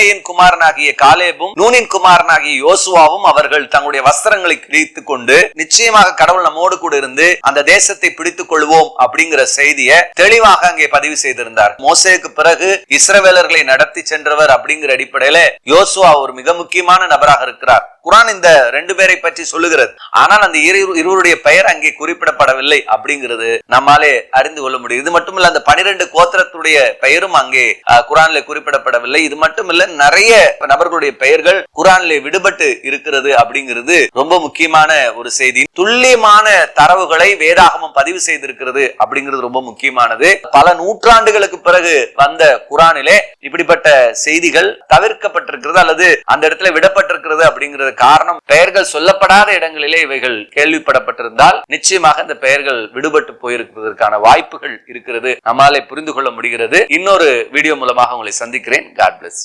எப்புன்னேயின் குமாரனாகிய காலேபும் நூனின் குமாரனாகிய யோசுவாவும் அவர்கள் தங்களுடைய வஸ்திரங்களை கிழித்துக் கொண்டு நிச்சயமாக கடவுள் நம்மோடு கூட இருந்து அந்த தேசத்தை பிடித்துக் கொள்வோம் அப்படிங்கிற செய்தியை தெளிவாக அங்கே பதிவு செய்திருந்தார். மோசேக்கு பிறகு இஸ்ரவேலர்களை நடத்தி சென்றவர் அப்படிங்கிற அடிப்படையில யோசுவா ஒரு மிக முக்கியமான நபராக இருக்கிறார். குரான் இந்த ரெண்டு பேரை பற்றி சொல்லுகிறது. ஆனால் அந்த இருவருடைய பெயர் அங்கே குறிப்பிடப்படவில்லை அப்படிங்கிறது நம்மாலே அறிந்து கொள்ள முடியும். இது மட்டுமல்ல அந்த பனிரெண்டு கோத்திரத்துடைய பெயரும் அங்கே குரான்ல குறிப்பிடப்படவில்லை. இது மட்டுமல்ல நிறைய நபர்களுடைய பெயர்கள் குரான்ல விடுபட்டு இருக்கிறது அப்படிங்கிறது ரொம்ப முக்கியமான ஒரு செய்தி. துல்லியமான தரவுகளை வேதாகமம் பதிவு செய்திருக்கிறது அப்படிங்கிறது ரொம்ப முக்கியமானது. பல நூற்றாண்டுகளுக்கு பிறகு வந்த குரானிலே இப்படிப்பட்ட செய்திகள் தவிர்க்கப்பட்டிருக்கிறது அல்லது அந்த இடத்துல விடப்பட்டிருக்கிறது அப்படிங்கிறது காரணம். பெயர்கள் சொல்லப்படாத இடங்களிலே இவைகள் கேள்விப்படப்பட்டிருந்தால் நிச்சயமாக இந்த பெயர்கள் விடுபட்டு போயிருப்பதற்கான வாய்ப்புகள் இருக்கிறது. நம்மாலே புரிந்து கொள்ள முடிகிறது. இன்னொரு வீடியோ மூலமாக உங்களை சந்திக்கிறேன். God plus